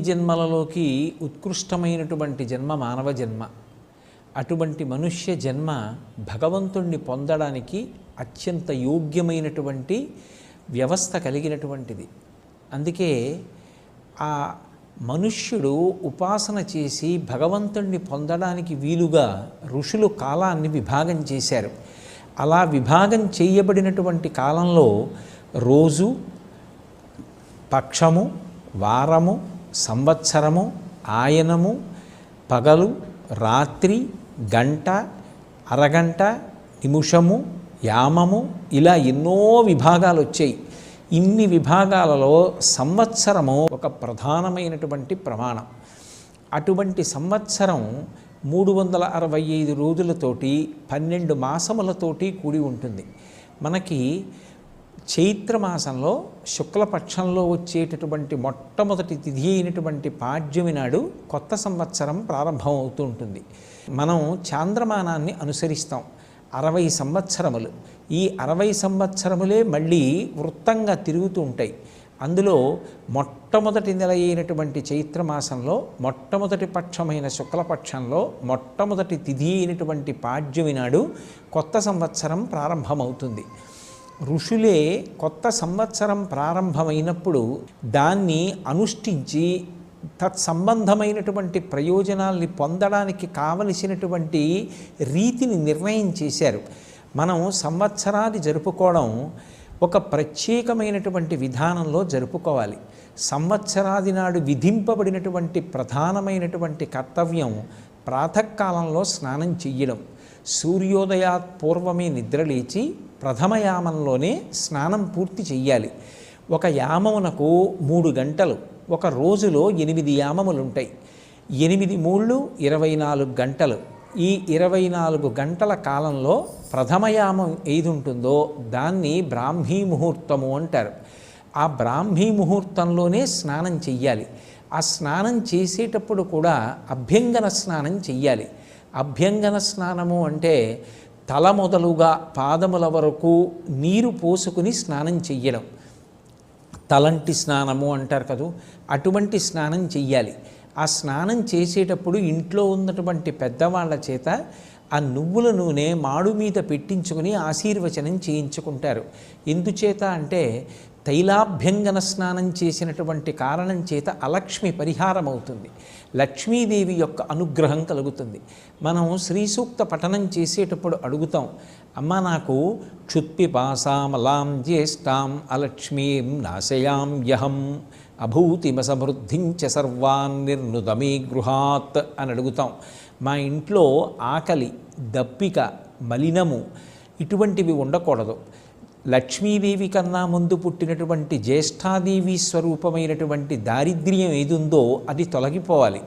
జన్మలలోకి ఉత్కృష్టమైనటువంటి జన్మ మానవ జన్మ. అటువంటి మనుష్య జన్మ భగవంతుణ్ణి పొందడానికి అత్యంత యోగ్యమైనటువంటి వ్యవస్థ కలిగినటువంటిది. అందుకే ఆ మనుష్యుడు ఉపాసన చేసి భగవంతుణ్ణి పొందడానికి వీలుగా ఋషులు కాలాన్ని విభాగం చేశారు. అలా విభాగం చేయబడినటువంటి కాలంలో రోజు పక్షము వారము సంవత్సరము ఆయనము పగలు రాత్రి గంట అరగంట నిమిషము యామము ఇలా ఎన్నో విభాగాలు వచ్చాయి ఇన్ని విభాగాలలో సంవత్సరము ఒక ప్రధానమైనటువంటి ప్రమాణం. అటువంటి సంవత్సరం మూడు వందల అరవై ఐదు రోజులతోటి పన్నెండు మాసములతోటి కూడి ఉంటుంది. మనకి చైత్రమాసంలో శుక్లపక్షంలో వచ్చేటటువంటి మొట్టమొదటి తిథి అయినటువంటి పాడ్యమి నాడు కొత్త సంవత్సరం ప్రారంభం అవుతూ ఉంటుంది. మనం చాంద్రమానాన్ని అనుసరిస్తాం. అరవై సంవత్సరములు. ఈ అరవై సంవత్సరములే మళ్ళీ వృత్తంగా తిరుగుతూ ఉంటాయి. అందులో మొట్టమొదటి నెల అయినటువంటి చైత్రమాసంలో మొట్టమొదటి పక్షమైన శుక్లపక్షంలో మొట్టమొదటి తిథి అయినటువంటి పాడ్యమి నాడు కొత్త సంవత్సరం ప్రారంభమవుతుంది. ఋషులే కొత్త సంవత్సరం ప్రారంభమైనప్పుడు దాన్ని అనుష్ఠించి తత్సంబంధమైనటువంటి ప్రయోజనాల్ని పొందడానికి కావలసినటువంటి రీతిని నిర్ణయం చేశారు. మనం సంవత్సరాది జరుపుకోవడం ఒక ప్రత్యేకమైనటువంటి విధానంలో జరుపుకోవాలి. సంవత్సరాది నాడు విధింపబడినటువంటి ప్రధానమైనటువంటి కర్తవ్యం ప్రాతకాలంలో స్నానం చెయ్యడం. సూర్యోదయాత్ పూర్వమే నిద్రలేచి ప్రథమ యామంలోనే స్నానం పూర్తి చెయ్యాలి. ఒక యామమునకు మూడు గంటలు ఒక రోజులో ఎనిమిది యామములు ఉంటాయి ఎనిమిది మూళ్ళు ఇరవై నాలుగు గంటలు. ఈ ఇరవై నాలుగు గంటల కాలంలో ప్రథమయామం ఏది ఉంటుందో దాన్ని బ్రాహ్మీ ముహూర్తము అంటారు. ఆ బ్రాహ్మీ ముహూర్తంలోనే స్నానం చెయ్యాలి. ఆ స్నానం చేసేటప్పుడు కూడా అభ్యంగన స్నానం చెయ్యాలి. అభ్యంగన స్నానము అంటే తల మొదలుగా పాదముల వరకు నీరు పోసుకుని స్నానం చెయ్యడం. తలంటి స్నానము అంటారు కదూ అటువంటి స్నానం చెయ్యాలి. ఆ స్నానం చేసేటప్పుడు ఇంట్లో ఉన్నటువంటి పెద్దవాళ్ళ చేత ఆ నువ్వుల నూనె మాడు మీద పెట్టించుకుని ఆశీర్వచనం చేయించుకుంటారు. ఎందుచేత అంటే తైలాభ్యంగన స్నానం చేసినటువంటి కారణం చేత అలక్ష్మి పరిహారం అవుతుంది లక్ష్మీదేవి యొక్క అనుగ్రహం కలుగుతుంది. మనం శ్రీ సూక్త పఠనం చేసేటప్పుడు అడుగుతాం అమ్మ నాకు క్షుత్పిపాసామలాం జ్యేష్టాం అలక్ష్మీం నాశయాం యహం అభూతిమసమృద్ధించ సర్వాన్ నిర్నుదమీ గృహాత్ అని అడుగుతాం. మా ఇంట్లో ఆకలి దప్పిక మలినము ఇటువంటివి ఉండకూడదు. లక్ష్మీదేవి కన్నా ముందు పుట్టినటువంటి జ్యేష్ఠాదేవి స్వరూపమైనటువంటి దారిద్ర్యం ఏది ఉందో అది తొలగిపోవాలి.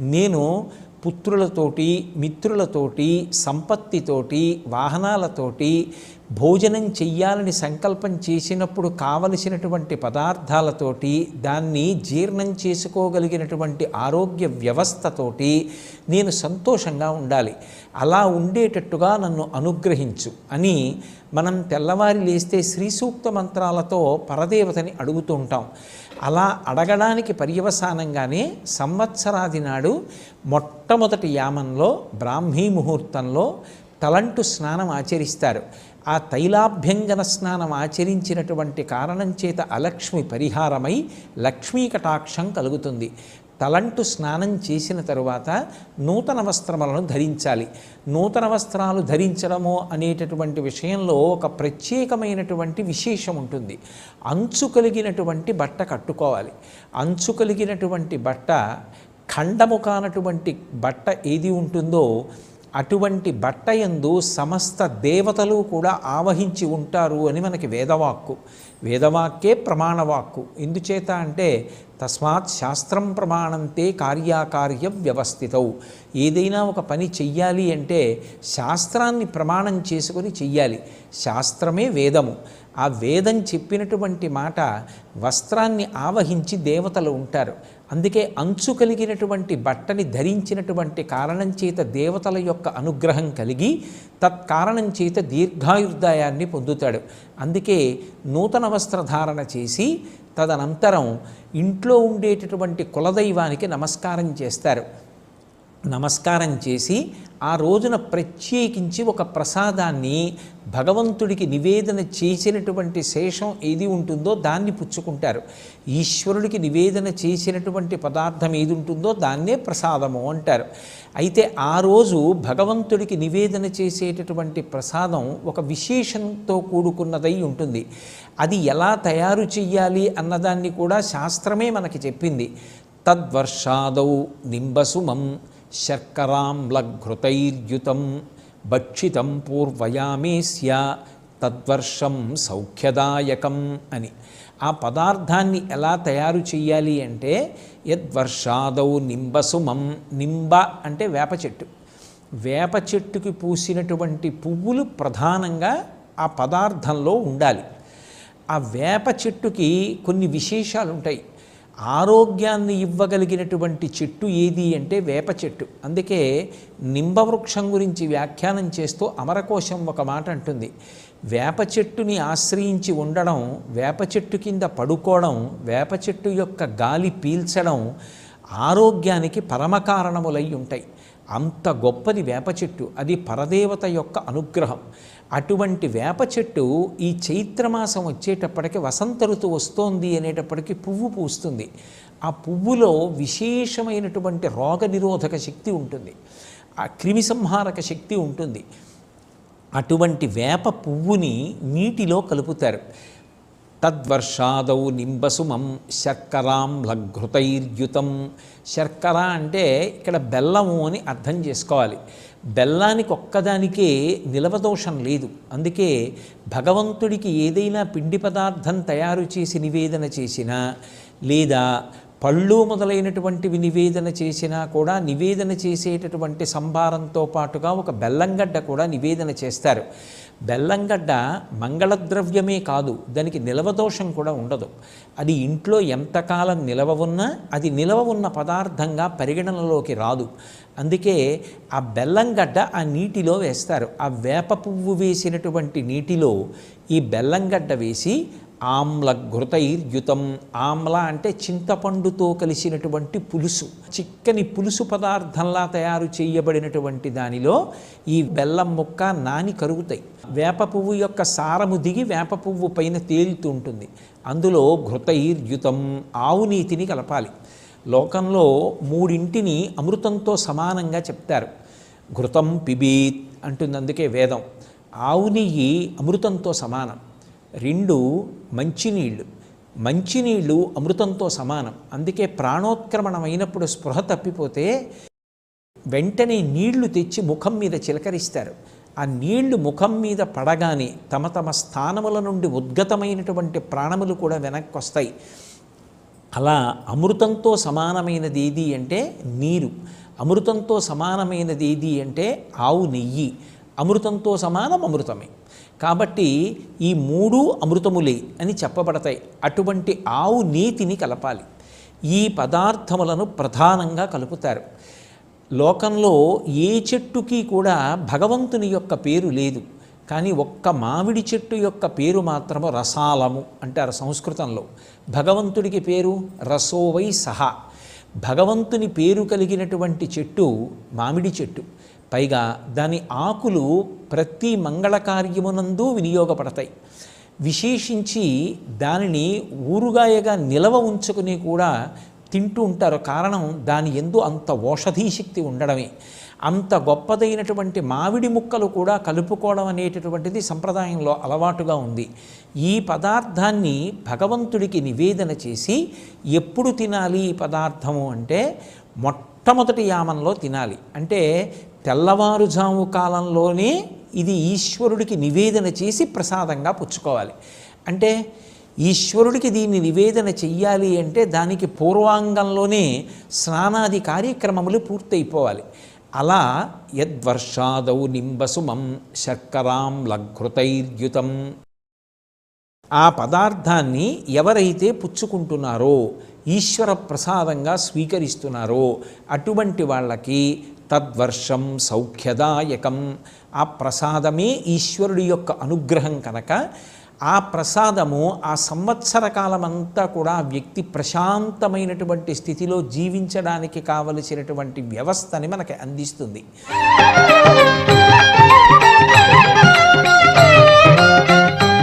నేను పుత్రులతోటి మిత్రులతోటి సంపత్తితోటి వాహనాలతోటి భోజనం చెయ్యాలని సంకల్పం చేసినప్పుడు కావలసినటువంటి పదార్థాలతోటి దాన్ని జీర్ణం చేసుకోగలిగినటువంటి ఆరోగ్య వ్యవస్థతోటి నేను సంతోషంగా ఉండాలి. అలా ఉండేటట్టుగా నన్ను అనుగ్రహించు అని మనం తెల్లవారి లేస్తే శ్రీ సూక్త మంత్రాలతో పరదేవతని అడుగుతూ ఉంటాం. అలా అడగడానికి పర్యవసానంగానే సంవత్సరాది నాడు మొట్టమొదటి యామంలో బ్రాహ్మీ ముహూర్తంలో తలంటు స్నానం ఆచరిస్తారు. ఆ తైలాభ్యంగన స్నానం ఆచరించినటువంటి కారణం చేత అలక్ష్మి పరిహారమై లక్ష్మీ కటాక్షం కలుగుతుంది. తలంటు స్నానం చేసిన తరువాత నూతన వస్త్రములను ధరించాలి. నూతన వస్త్రాలు ధరించడము అనేటటువంటి విషయంలో ఒక ప్రత్యేకమైనటువంటి విశేషం ఉంటుంది. అంచు కలిగినటువంటి బట్ట కట్టుకోవాలి. అంచు కలిగినటువంటి బట్ట ఖండము కానటువంటి బట్ట ఏది ఉంటుందో అటువంటి బట్టయందు సమస్త దేవతలు కూడా ఆవహించి ఉంటారు అని మనకి వేదవాక్కు. వేదవాక్కే ప్రమాణవాక్కు. ఎందుచేత అంటే తస్మాత్ శాస్త్రం ప్రమాణంతే కార్యాకార్య వ్యవస్థితవు ఏదైనా ఒక పని చెయ్యాలి అంటే శాస్త్రాన్ని ప్రమాణం చేసుకొని చెయ్యాలి. శాస్త్రమే వేదము. ఆ వేదం చెప్పినటువంటి మాట వస్త్రాన్ని ఆవహించి దేవతలు ఉంటారు. అందుకే అంచు కలిగినటువంటి బట్టని ధరించినటువంటి కారణం చేత దేవతల యొక్క అనుగ్రహం కలిగి తత్కారణం చేత దీర్ఘాయుర్దాయాన్ని పొందుతాడు. అందుకే నూతన వస్త్రధారణ చేసి తదనంతరం ఇంట్లో ఉండేటటువంటి కులదైవానికి నమస్కారం చేస్తారు. నమస్కారం చేసి ఆ రోజున ప్రత్యేకించి ఒక ప్రసాదాన్ని భగవంతుడికి నివేదన చేసినటువంటి శేషం ఏది ఉంటుందో దాన్ని పుచ్చుకుంటారు. ఈశ్వరుడికి నివేదన చేసినటువంటి పదార్థం ఏది ఉంటుందో దాన్నే ప్రసాదము అంటారు. అయితే ఆ రోజు భగవంతుడికి నివేదన చేసేటటువంటి ప్రసాదం ఒక విశేషంతో కూడుకున్నదై ఉంటుంది. అది ఎలా తయారు చెయ్యాలి అన్నదాన్ని కూడా శాస్త్రమే మనకి చెప్పింది. తద్వర్షాదౌ నింబసుమం శర్కరాంలఘృతైర్యుతం భక్షితం పూర్వయామేస్య తద్వర్షం సౌఖ్యదాయకం అని. ఆ పదార్థాన్ని ఎలా తయారు చేయాలి అంటే యద్వర్షాదౌ నింబసుమం నింబ అంటే వేప చెట్టు. వేప చెట్టుకి పూసినటువంటి పువ్వులు ప్రధానంగా ఆ పదార్థంలో ఉండాలి. ఆ వేప చెట్టుకి కొన్ని విశేషాలు ఉంటాయి ఆరోగ్యాన్ని ఇవ్వగలిగినటువంటి చెట్టు ఏది అంటే వేప చెట్టు. అందుకే నింబవృక్షం గురించి వ్యాఖ్యానం చేస్తూ అమరకోశం ఒక మాట అంటుంది. వేప చెట్టుని ఆశ్రయించి ఉండడం వేప చెట్టు కింద పడుకోవడం వేప చెట్టు యొక్క గాలి పీల్చడం ఆరోగ్యానికి పరమకారణములై ఉంటాయి. అంత గొప్పది వేప చెట్టు. అది పరదేవత యొక్క అనుగ్రహం. అటువంటి వేప చెట్టు ఈ చైత్రమాసం వచ్చేటప్పటికి వసంత ఋతువు వస్తోంది అనేటప్పటికి పువ్వు పూస్తుంది. ఆ పువ్వులో విశేషమైనటువంటి రోగ నిరోధక శక్తి ఉంటుంది. ఆ క్రిమిసంహారక శక్తి ఉంటుంది. అటువంటి వేప పువ్వుని నీటిలో కలుపుతారు. తద్వర్షాదౌ నింబసుమం శర్కరాం లఘృతైర్యుతం. శర్కర అంటే ఇక్కడ బెల్లము అని అర్థం చేసుకోవాలి. బెల్లానికి ఒక్కదానికే నిలవదోషం లేదు. అందుకే భగవంతుడికి ఏదైనా పిండి పదార్థం తయారు చేసి నివేదన చేసినా లేదా పళ్ళు మొదలైనటువంటివి నివేదన చేసినా కూడా నివేదన చేసేటటువంటి సంభారంతో పాటుగా ఒక బెల్లంగడ్డ కూడా నివేదన చేస్తారు. బెల్లంగడ్డ మంగళద్రవ్యమే కాదు దానికి నిలవదోషం కూడా ఉండదు. అది ఇంట్లో ఎంతకాలం నిలవ ఉన్నా అది నిలవ ఉన్న పదార్థంగా పరిగణనలోకి రాదు. అందుకే ఆ బెల్లంగడ్డ ఆ నీటిలో వేస్తారు. ఆ వేప పువ్వు వేసినటువంటి నీటిలో ఈ బెల్లంగడ్డ వేసి ఆమ్ల ఘృతైర్యుతం. ఆమ్ల అంటే చింతపండుతో కలిసినటువంటి పులుసు. చిక్కని పులుసు పదార్థంలా తయారు చేయబడినటువంటి దానిలో ఈ బెల్లం ముక్క నాని కరుగుతాయి. వేప పువ్వు యొక్క సారము దిగి వేప పువ్వు పైన తేలుతూ ఉంటుంది. అందులో ఘృతైర్యుతం ఆవు నీతిని కలపాలి. లోకంలో మూడింటిని అమృతంతో సమానంగా చెప్తారు. ఘృతం పిబీత్ అంటుంది అందుకే వేదం. ఆవు నెయ్యి అమృతంతో సమానం. రెండు మంచినీళ్ళు. మంచినీళ్ళు అమృతంతో సమానం. అందుకే ప్రాణోత్క్రమణమైనప్పుడు స్పృహ తప్పిపోతే వెంటనే నీళ్ళు తెచ్చి ముఖం మీద చిలకరిస్తారు. ఆ నీళ్ళు ముఖం మీద పడగానే తమ తమ స్థానముల నుండి ఉద్గతమైనటువంటి ప్రాణములు కూడా వెనక్కి వస్తాయి అలా అమృతంతో సమానమైనది ఏది అంటే నీరు. అమృతంతో సమానమైనది ఏది అంటే ఆవు నెయ్యి. అమృతంతో సమానం అమృతమే. కాబట్టి ఈ మూడు అమృతములే అని చెప్పబడతాయి. అటువంటి ఆవు నీతిని కలపాలి. ఈ పదార్థములను ప్రధానంగా కలుపుతారు. లోకంలో ఏ చెట్టుకి కూడా భగవంతుని యొక్క పేరు లేదు. కానీ ఒక్క మామిడి చెట్టు యొక్క పేరు మాత్రము రసాలము అంటారు సంస్కృతంలో. భగవంతుడికి పేరు రసోవై సహా. భగవంతుని పేరు కలిగినటువంటి చెట్టు మామిడి చెట్టు. పైగా దాని ఆకులు ప్రతి మంగళ కార్యమునందు వినియోగపడతాయి. విశేషించి దానిని ఊరుగాయగా నిలవ ఉంచుకుని కూడా తింటూ ఉంటారు. కారణం దాని ఎందు అంత ఓషధీ శక్తి ఉండడమే. అంత గొప్పదైనటువంటి మామిడి ముక్కలు కూడా కలుపుకోవడం అనేటటువంటిది సంప్రదాయంలో అలవాటుగా ఉంది. ఈ పదార్థాన్ని భగవంతుడికి నివేదన చేసి ఎప్పుడు తినాలి ఈ పదార్థము అంటే మొట్టమొదటి యామంలో తినాలి. అంటే తెల్లవారుజాము కాలంలోనే ఇది ఈశ్వరుడికి నివేదన చేసి ప్రసాదంగా పుచ్చుకోవాలి. అంటే ఈశ్వరుడికి దీన్ని నివేదన చెయ్యాలి అంటే దానికి పూర్వాంగంలోనే స్నానాది కార్యక్రమములు పూర్తయిపోవాలి. అలా యద్వర్షాదౌ నింబసుమం శర్కరాం లఘృతైర్యుతం. ఆ పదార్థాన్ని ఎవరైతే పుచ్చుకుంటున్నారో ఈశ్వర ప్రసాదంగా స్వీకరిస్తున్నారో అటువంటి వాళ్ళకి తద్వర్షం సౌఖ్యదాయకం. ఆ ప్రసాదమే ఈశ్వరుడి యొక్క అనుగ్రహం కనుక ఆ ప్రసాదము ఆ సంవత్సర కాలమంతా కూడా ఆ వ్యక్తి ప్రశాంతమైనటువంటి స్థితిలో జీవించడానికి కావలసినటువంటి వ్యవస్థని మనకి అందిస్తుంది.